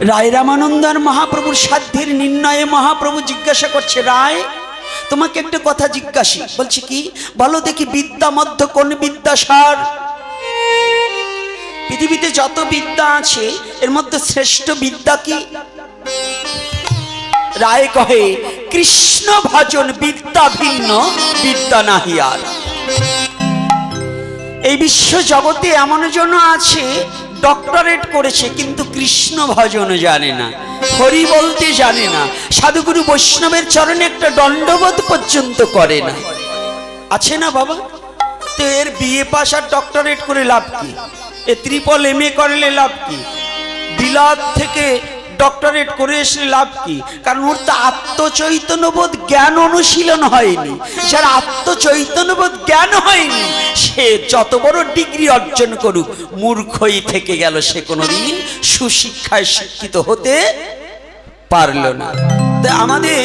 রায় রামানন্দার মহাপ্রভুর সাধ্যের নির্ণয়ে মহাপ্রভু জিজ্ঞাসা করছে, রায়, তোমাকে একটা কথা জিজ্ঞাসি। বলছে কি, বলো দেখি বিদ্যা মধ্য কোন বিদ্যাসার পৃথিবীতে যত বিদ্যা আছে, এর মধ্যে শ্রেষ্ঠ বিদ্যা কি? রায় কহে, কৃষ্ণ ভজন বিদ্যা ভিন্ন, বিদ্যা আর। এই বিশ্ব জগতে এমন জন আছে ডক্টরেট করেছে, কিন্তু কৃষ্ণ ভজন জানে না, হরি বলতে জানে না। সাধুগুরু বৈষ্ণবের চরণে একটা দণ্ডবোধ পর্যন্ত করে না। আছে না বাবা? তো এর বিএ পাস আর ডক্টরেট করে লাভ কি? এ ত্রিপল এম এ করলে লাভ কি? বিলাত থেকে ডক্টরেট করে এসে লাভ কি? কারণ ওর তো আত্মচৈতন্যবোধ জ্ঞান অনুশীলন হয়নি। যার আত্মচৈতন্যবোধ জ্ঞান হয়নি, সে যত বড় ডিগ্রি অর্জন করুক, মূর্খই থেকে গেল সে কোনোদিন। সুশিক্ষায় শিক্ষিত হতে পারল না। আমাদের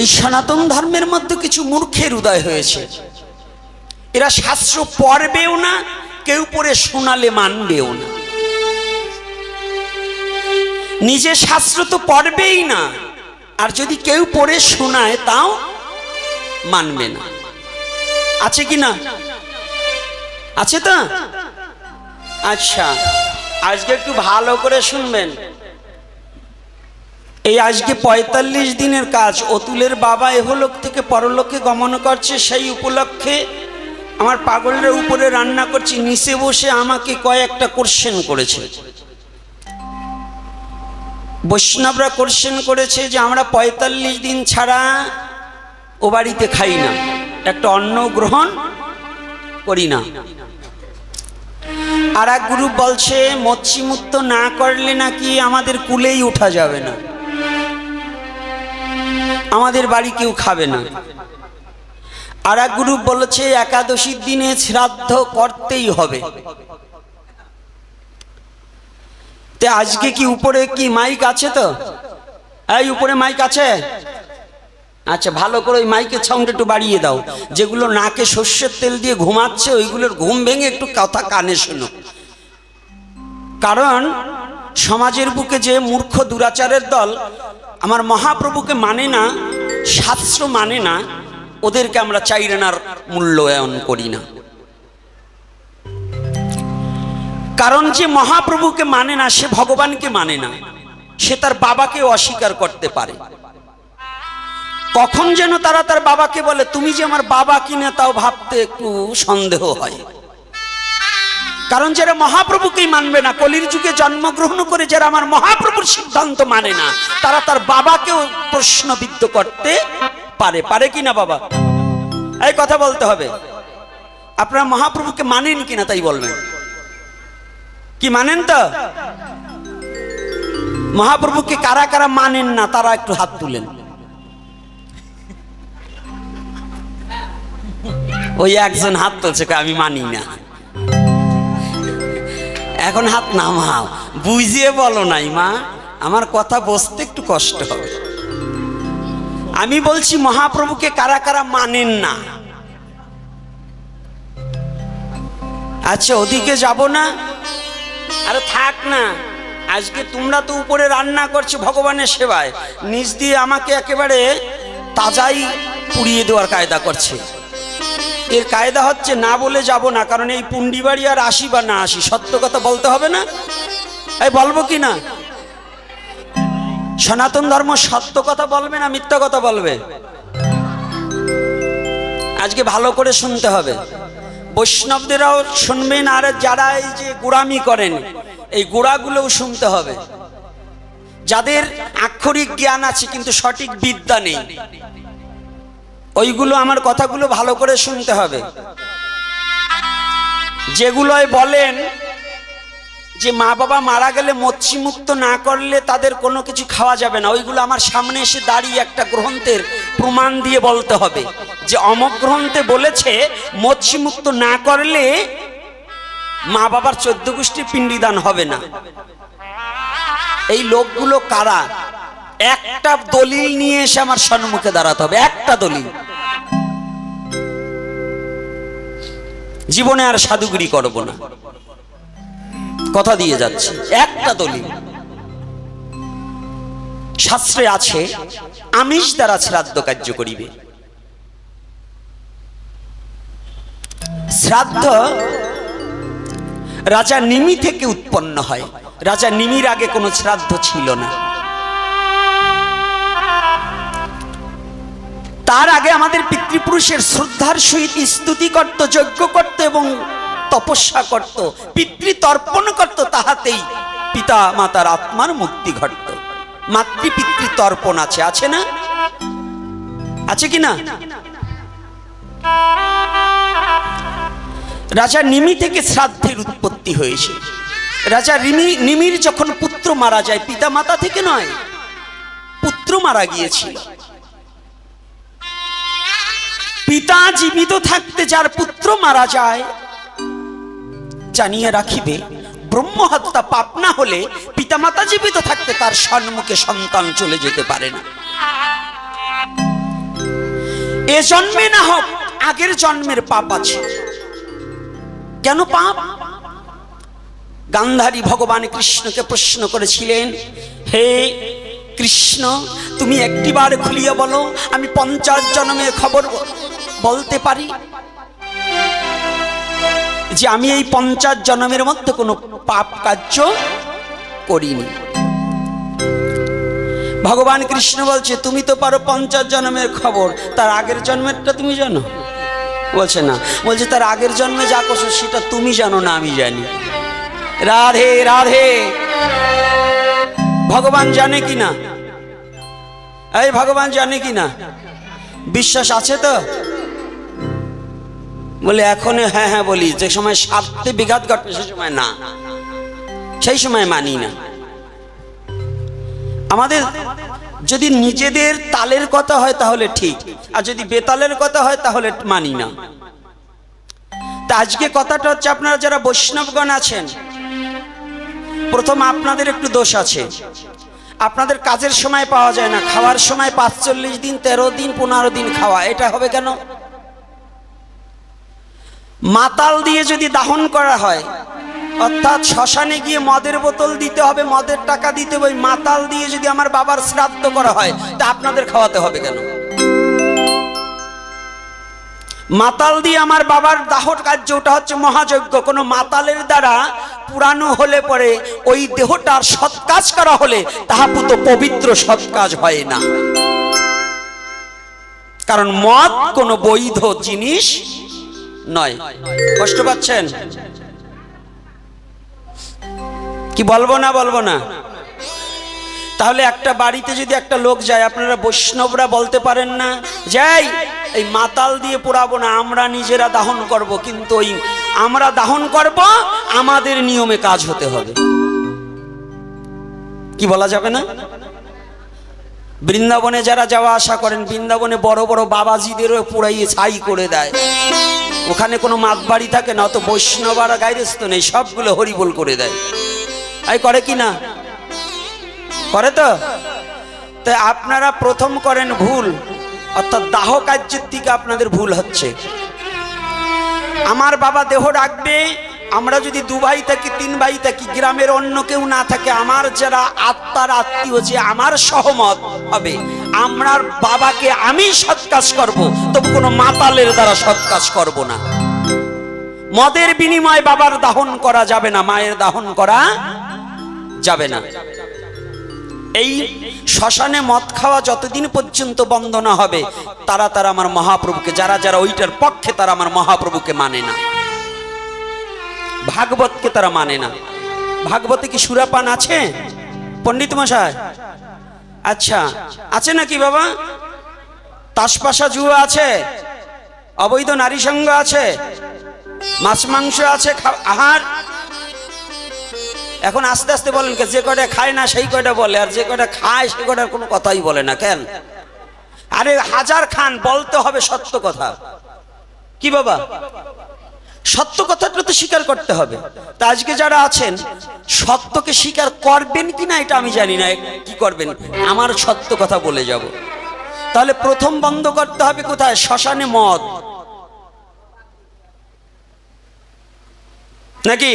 এই সনাতন ধর্মের মধ্যে কিছু মূর্খের উদয় হয়েছে। এরা শাস্ত্র পড়বেও না কেউ পরে শোনালে মানবেও না। নিজে শাস্ত্র তো পড়বেই না। আর যদি কেউ পড়ে শোনায়, তাও মানবে না। আছে কি না? আছে তো? আচ্ছা আজকে একটু ভালো করে শুনবেন। এই আজকে পঁয়তাল্লিশ দিনের কাজ, অতুলের বাবা এহলোক থেকে পরলোকে গমন করছে সেই উপলক্ষে আমার পাগলের উপরে রান্না করছি, নিচে বসে আমাকে কয়েকটা কোশ্চেন করেছে। বৈষ্ণবরা কোশ্চেন করেছে যে আমরা পঁয়তাল্লিশ দিন ছাড়া ও বাড়িতে খাই না। একটা অন্ন গ্রহণ করি না। আর এক গ্রুপ বলছে, মৎস্যমুক্ত না করলে নাকি আমাদের কুলেই ওঠা যাবে না। আমাদের বাড়ি কেউ খাবে না। আর এক গ্রুপ বলেছে, একাদশীর দিনে শ্রাদ্ধ করতেই হবে। তে আজকে কি উপরে কি মাইক আছে তো? এই উপরে মাইক আছে? আচ্ছা ভালো করে ওই মাইকের সাউন্ড একটু বাড়িয়ে দাও। যেগুলো নাকে সর্ষের তেল দিয়ে ঘুমাচ্ছে, ওইগুলোর ঘুম ভেঙে একটু কথা কানে শোনো। কারণ সমাজের বুকে যে মূর্খ দুরাচারের দল, আমার মহাপ্রভুকে মানে না, শাস্ত্র মানে না ওদেরকে আমরা চাইরানার মূল্যায়ন করি না। কারণ যে মহাপ্রভুকে মানে না, সে ভগবানকে মানে না, সে তার বাবাকে অস্বীকার করতে পারে। কখন যেন তারা তার বাবাকে বলে, তুমি যে আমার বাবা কিনে তাও ভাবতে একটু সন্দেহ হয়। কারণ যারা মহাপ্রভুকেই মানবে না, কলির যুগে জন্মগ্রহণ করে যারা আমার মহাপ্রভুর সিদ্ধান্ত মানে না, তারা তার বাবাকেও প্রশ্নবিদ্ধ করতে পারে পারে কি না বাবা? এই কথা বলতে হবে। আপনারা মহাপ্রভুকে মানেন কিনা তাই বলবেন। কি মানেন তো? মহাপ্রভুকে কারা কারা মানেন না, তারা একটু হাত তুলেন। ওই একজন হাত তুলছে আমি মানি না। এখন হাত নামাও। বুঝিয়ে বলো নাই, মা। আমার কথা বসতে একটু কষ্ট হবে। আমি বলছি, মহাপ্রভুকে কারা কারা মানেন না? আচ্ছা ওদিকে যাব না? আরে থাক না, আজকে তোমরা তো উপরে রান্না করছ ভগবানের সেবায়। নিজ দিয়ে আমাকে একেবারে তাজাই পুড়িয়ে দেওয়ার কায়দা করছে। এর কায়দা হচ্ছে, না বলে যাব না, কারণ এই পুন্ডি বাড়ি আর আসি বা না আসি, সত্য কথা বলতে হবে না? এই বলব কি না? সনাতন ধর্ম সত্য কথা বলবে না মিথ্যা কথা বলবে? আজকে ভালো করে শুনতে হবে। বৈষ্ণবদেরও শুনবেন আর যারা এই যে গোড়ামি করেন, এই গোড়াগুলোও শুনতে হবে। যাদের আক্ষরিক জ্ঞান আছে কিন্তু সঠিক বিদ্যা নেই, ওইগুলো আমার কথাগুলো ভালো করে শুনতে হবে। যেগুলোয় বলেন যে মা বাবা মারা গেলে মৎস্যমুক্ত না করলে তাদের কোনো কিছু খাওয়া যাবে না। ওইগুলো আমার সামনে এসে দাঁড়িয়ে একটা গ্রন্থের প্রমাণ দিয়ে বলতে হবে। যে অমক গ্রন্থে বলেছে, মৎস্যমুক্ত না করলে মা বাবার চোদ্দ গোষ্ঠী পিণ্ডিদান হবে না। এই লোকগুলো কারা? একটা দলিল নিয়ে এসে আমার সম্মুখে দাঁড়াতে হবে। একটা দলিল। জীবনে আর সাধুগুরি করব না। কথা দিয়ে যাচ্ছে। একটা দলিল। শাস্ত্রে আছে, আমিষ দ্বারা শ্রাদ্ধ কার্য করিবে। শ্রাদ্ধ রাজা নিমি থেকে উৎপন্ন হয়। রাজা নিমির আগে কোনো শ্রাদ্ধ ছিল না। তার আগে আমাদের পিতৃপুরুষের শ্রদ্ধার সহিত স্তুতি করত, যজ্ঞ করত এবং তপস্যা করত, পিতৃতর্পণ করত তাহাতেই। পিতা মাতার আত্মার মুক্তি ঘটত। মাতৃ পিতৃ তর্পণ আছে আছে না? আছে কি না? রাজা নিমি থেকে শ্রাদ্ধের উৎপত্তি হয়েছে। রাজা রিমি, নিমির যখন পুত্র মারা যায়, পিতা মাতা থেকে নয়, পুত্র মারা গিয়েছিল। পিতা জীবিত থাকতে যার পুত্র মারা যায় জানিয়ে রাখিবে ব্রহ্ম হত্যা পাপ না হলে পিতামাতা জীবিত থাকতে তার সম্মুখে সন্তান চলে যেতে পারে না। এ জন্মে না হোক, আগের জন্মের পাপ আছে। কেন পাপ? গান্ধারী ভগবান কৃষ্ণকে প্রশ্ন করেছিলেন, হে কৃষ্ণ, তুমি একটিবার খুলিয়া বলো, আমি পঞ্চাশ জন্মের খবর বলতে পারি? যে আমি এই পঞ্চাশ জন্মের মধ্যে কোনো পাপ কার্য করিনি। ভগবান কৃষ্ণ বলছে, তুমি তো পারো পঞ্চাশ জন্মের খবর, তার আগের জন্মেরটা তুমি জানো? বলছে, না। বলছে, তার আগের জন্মে যা করছ সেটা তুমি জানো না, আমি জানি। রাধে রাধে। ভগবান জানে কি না? এই ভগবান জানে কি না? বিশ্বাস আছে তো? বলে এখন হ্যাঁ হ্যাঁ বলি। যে সময় স্বার্থে বিঘাত ঘটবে সে সময় না। সেই সময় মানি না। আমাদের যদি নিজেদের তালের কথা হয় তাহলে ঠিক, আর যদি বেতালের কথা হয় তাহলে মানি না। তা আজকে কথাটা হচ্ছে, আপনারা যারা বৈষ্ণবগণ আছেন, প্রথম আপনাদের একটু দোষ আছে। আপনাদের কাজের সময় পাওয়া যায় না, খাওয়ার সময় পাঁচচল্লিশ দিন, তেরো দিন, পনেরো দিন খাওয়া, এটা হবে কেন? মাতাল দিয়ে যদি দাহন করা হয়, অর্থাৎ শ্মশানে গিয়ে মদের বোতল দিতে হবে, মদের টাকা দিতে হবে মাতাল দিয়ে যদি আমার বাবার শ্রাদ্ধ করা হয়, তা আপনাদের খাওয়াতে হবে কেন? মাতাল দিয়ে আমার বাবার দাহর কার্য, ওটা হচ্ছে মহাযজ্ঞ। কোনো মাতালের দ্বারা পুরানো হলে পরে ওই দেহটার সৎকাজ করা হলে তাহা পুতো পবিত্র সৎকাজ হয় না। কারণ মদ কোনো বৈধ জিনিস নয়। কষ্ট পাচ্ছেন? কি বলব না বলব না? তাহলে একটা বাড়িতে যদি একটা লোক যায়, আপনারা বৈষ্ণবরা বলতে পারেন না, যাই, এই মাতাল দিয়ে পোড়াবো না, আমরা নিজেরা দাহন করব, কিন্তু ওই আমরা দাহন করব, আমাদের নিয়মে কাজ হতে হবে। কি বলা যাবে না? বৃন্দাবনে যারা যাওয়া আসা করেন, বৃন্দাবনে বড় বড় বাবাজিদেরও পুরাইয়ে ছাই করে দেয়। ওখানে কোনো মাত বাড়ি থাকে না, অত বৈষ্ণব আর গাইরস্ত নেই, সবগুলো হরিবোল করে দেয়। আই করে কি না? করে তো? তাই আপনারা প্রথম করেন ভুল, অর্থাৎ দাহ কার্যের দিকে আপনাদের ভুল হচ্ছে। আমার বাবা দেহ রাখবে আমরা যদি দু ভাই থাকি, তিন ভাই থাকি, গ্রামের অন্য কেউ না থাকে, আমার যারা আত্মার আত্মীয় যে আমার সহমত হবে আমার বাবাকে আমি সৎ কাজ করব, তবু কোনো মাতালের দ্বারা সৎ কাজ করব না। মদের বিনিময়ে বাবার দাহন করা যাবে না, মায়ের দাহন করা যাবে না। এই শ্মশানে মদ খাওয়া যতদিন পর্যন্ত বন্ধ না হবে, তারা তারা আমার মহাপ্রভুকে, যারা যারা ওইটার পক্ষে, তারা আমার মহাপ্রভুকে মানে না। ভাগবতকে তারা মানে না। ভাগবতে কি সুরাপান আছে? পণ্ডিত মশাই। আচ্ছা আছে নাকি বাবা? তাসপাশা জুয়া আছে। অবৈধ নারী সঙ্গ আছে। মাছ, মাংস আছে আহার। এখন আস্তে আস্তে বলেন যে কয়টা খায় না সেই কয়টা বলে, আর যে কয়টা খায় সে কয়টার কোনো কথাই বলে না কেন? আরে হাজার খান বলতে হবে সত্য কথা। কি বাবা? সত্য কথাটা তো স্বীকার করতে হবে। তা আজকে যারা আছেন, সত্যকে স্বীকার করবেন কি না এটা আমি জানি না, কি করবেন? আমার সত্য কথা বলে যাব। তাহলে প্রথম বন্ধ করতে হবে কোথায়? শ্মশানে মদ। নাকি?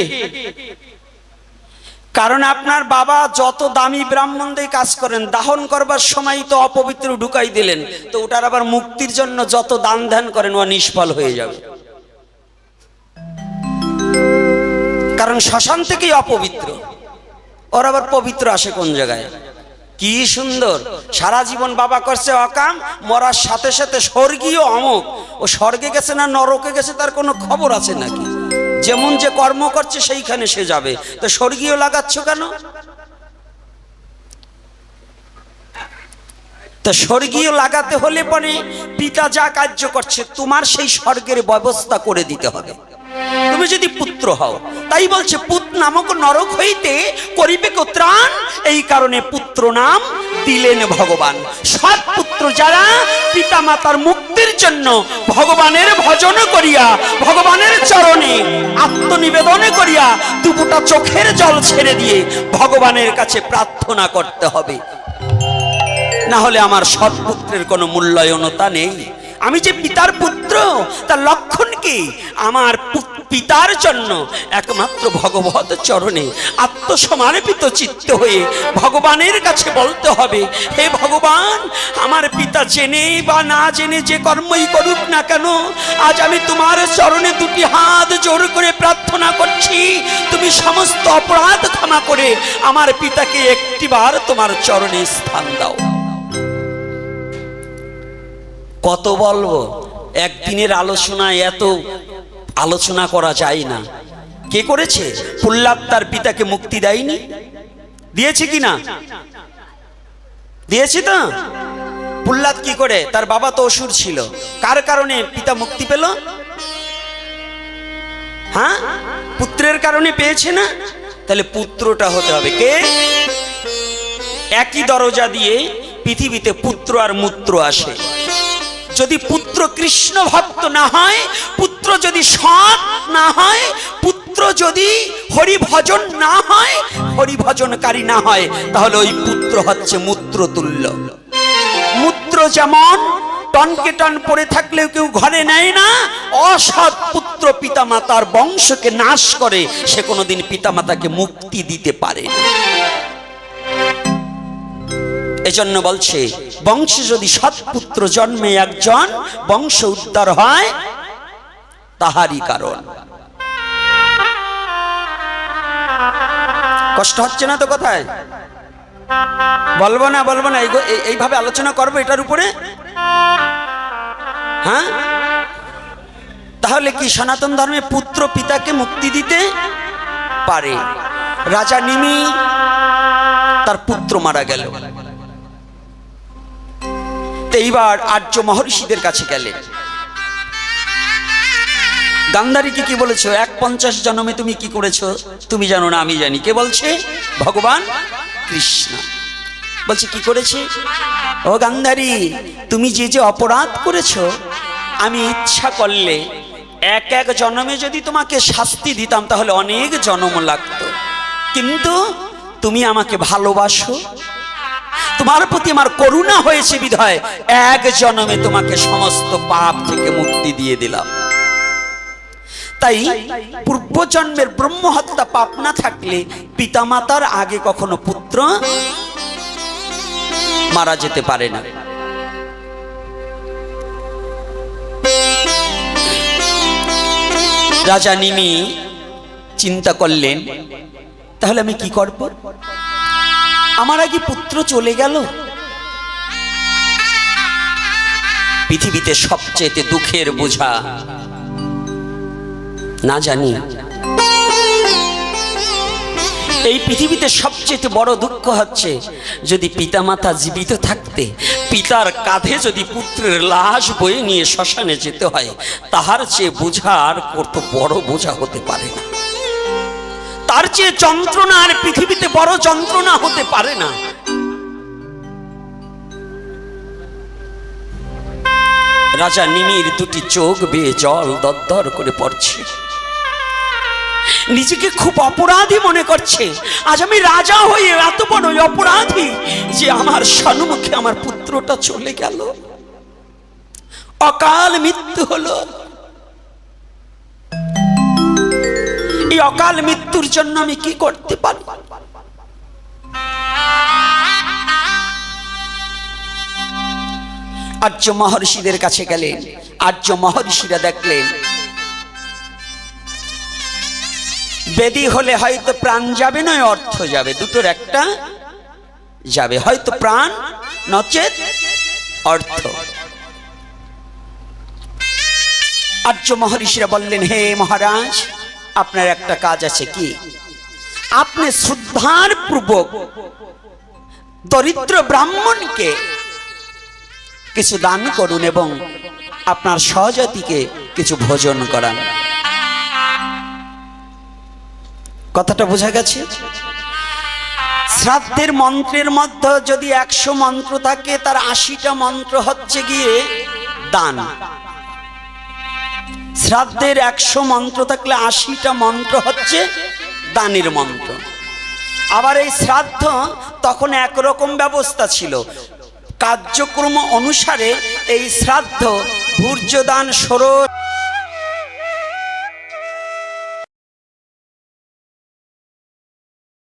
কারণ আপনার বাবা যত দামি ব্রাহ্মণ দিয়ে কাজ করেন, দাহন করবার সময় তো অপবিত্র ঢুকাই দিলেন। তো ওটার আবার মুক্তির জন্য যত দান ধ্যান করেন, ও নিষ্ফল হয়ে যাবে। কারণ শ্মশান থেকেই অপবিত্র। ওর আবার পবিত্র আসে কোন জায়গায়? কি সুন্দর। সারা জীবন বাবা করছে অকাম, মরার সাথে সাথে স্বর্গীয় অমুক ও স্বর্গে গেছে না নরকে গেছে তার কোনো খবর আছে নাকি? যেমন যে কর্ম করছে সেইখানে সে যাবে। তো স্বর্গীয় লাগাচ্ছ কেন? তা স্বর্গীয় লাগাতে হলে পরে পিতা যা কার্য করছে, তোমার সেই স্বর্গের ব্যবস্থা করে দিতে হবে। তুমি যদি পুত্র হও, তাই বলছে, পুত নামক নরক হইতে করিবে কো ত্রাণ? এই কারণে পুত্র নাম দিলেন ভগবান। সৎ পুত্র যারা পিতা মাতার মুক্তির জন্য ভগবানের ভজন করিয়া, ভগবানের চরণে আত্মনিবেদন করিয়া দুপুটা চোখের জল ছেড়ে দিয়ে ভগবানের কাছে প্রার্থনা করতে হবে। না হলে আমার সৎ পুত্রের কোনো মূল্যায়নতা নেই। আমি যে পিতার পুত্র, তার লক্ষণ কি? আমার পু- পিতার জন্য একমাত্র ভগবত চরণে আত্মসমার্পিত চিত্ত হয়ে ভগবানের কাছে বলতে হবে, হে ভগবান, আমার পিতা জেনে বা না জেনে যে কর্মই করুক না কেন, আজ আমি তোমার চরণে দুটি হাত জোর করে প্রার্থনা করছি, তুমি সমস্ত অপরাধ ক্ষমা করে আমার পিতাকে একটিবার তোমার চরণে স্থান দাও। কত বলব, একদিনের আলোচনায় এত আলোচনা করা যায় না। কে করেছে? প্রহ্লাদ তার পিতাকে মুক্তি দেয়নি। দিয়েছে কি না? দিয়েছে তো। প্রহ্লাদ কি করে? তার বাবা তো অসুর ছিল। কার কারণে পিতা মুক্তি পেল? হ্যাঁ? পুত্রের কারণে পেয়েছে না? তাহলে পুত্রটা হতে হবে। কে? একই দরজা দিয়ে পৃথিবীতে পুত্র আর মূত্র আসে। যদি পুত্র কৃষ্ণ ভক্ত না হয় হয়, পুত্র যদি হরিভজন না হয়, হরিভজনকারী না হয়, তাহলে ওই পুত্র হচ্ছে মূত্র মূত্র যেমন টনকে টন পড়ে থাকলেও কেউ ঘরে নেয় না, অসৎ পুত্র পিতামাতার বংশকে নাশ করে, সে কোনোদিন পিতামাতাকে মুক্তি দিতে পারে এজন্য বলছে, বংশে যদি সৎপুত্র জন্মে একজন, বংশ উদ্ধার হয়, তাহারই কারণ। কষ্ট হচ্ছে না তো কোথায়? বলব না বলব না, এই- এই- এইভাবে আলোচনা করব এটার উপরে? হ্যাঁ? তাহলে কি সনাতন ধর্মে পুত্র পিতাকে মুক্তি দিতে পারে? রাজা নিমি তার পুত্র মারা গেল। এইবার আর্য মহর্ষিদের কাছে গেলেন গান্ধারীকে কি বলেছ? এক পঞ্চাশ জন্মে তুমি কি করেছ? তুমি জানো না, আমি জানি। কে বলছে? ভগবান কৃষ্ণ। বলছে, কি করেছে? ও গান্ধারী তুমি যে যে অপরাধ করেছ, আমি ইচ্ছা করলে এক এক জন্মে যদি তোমাকে শাস্তি দিতাম, তাহলে অনেক জন্ম লাগতো। কিন্তু তুমি আমাকে ভালোবাসো। তোমার প্রতি আমার করুণা হয়েছে বিধায় এক জন্মে তোমাকে সমস্ত পাপ থেকে মুক্তি দিয়ে দিলাম। তাই পূর্বজন্মের ব্রহ্মহত্যা পাপ না থাকলে পিতামাতার আগে কখনো পুত্র মারা যেতে পারে না। রাজা নিমি চিন্তা করলেন, তাহলে আমি কি করব? আমার আগে পুত্র চলে গেল। পৃথিবীতে সবচেয়ে দুঃখের বোঝা না জানি। এই পৃথিবীতে সবচেয়ে বড় দুঃখ হচ্ছে, যদি পিতামাতা জীবিত থাকতে, পিতার কাঁধে যদি পুত্রের লাশ বয়ে নিয়ে শ্মশানে যেতে হয়, তাহার চেয়ে বোঝা আর কত বড় বোঝা হতে পারে না। তার চেয়ে যন্ত্রণা আর পৃথিবীতে বড় যন্ত্রণা হতে পারে না। রাজা নিমির দুটি চোখ বেয়ে জল দরদর করে পড়ছে। নিজেকে খুব অপরাধী মনে করছে। আজ আমি রাজা হয়ে এত বড় অপরাধী যে আমার সম্মুখে আমার পুত্রটা চলে গেল। অকাল মৃত্যু হলো। এই অকাল মৃত্যুর জন্য আমি কি করতে পারি? আর্য মহর্ষিদের কাছে গেলেন। আর্য মহর্ষিরা দেখলেন বেদি হলে হয়তো প্রাণ যাবে নয়, অর্থ যাবে। দুটোর একটা যাবে। হয়তো প্রাণ, নচেত অর্থ। আর্য মহর্ষিরা বললেন, হে মহারাজ, আপনার একটা কাজ আছে কি? আপনি শ্রদ্ধার পূর্বক দরিদ্র ব্রাহ্মণকে কিছু দান করুন এবং আপনার সহজাতিকে কিছু ভোজন করান। কথাটা বোঝা গেছে? শ্রাদ্ধের মন্ত্রের মধ্যে যদি একশো মন্ত্র থাকে, তার আশিটা মন্ত্র হচ্ছে গিয়ে দান। শ্রাদ্ধের একশো মন্ত্র থাকলে আশিটা মন্ত্র হচ্ছে দানের মন্ত্র। আবার এই শ্রাদ্ধ তখন একরকম ব্যবস্থা ছিল। কার্যক্রম অনুসারে এই শ্রাদ্ধ ভূর্যদান ষোড়শ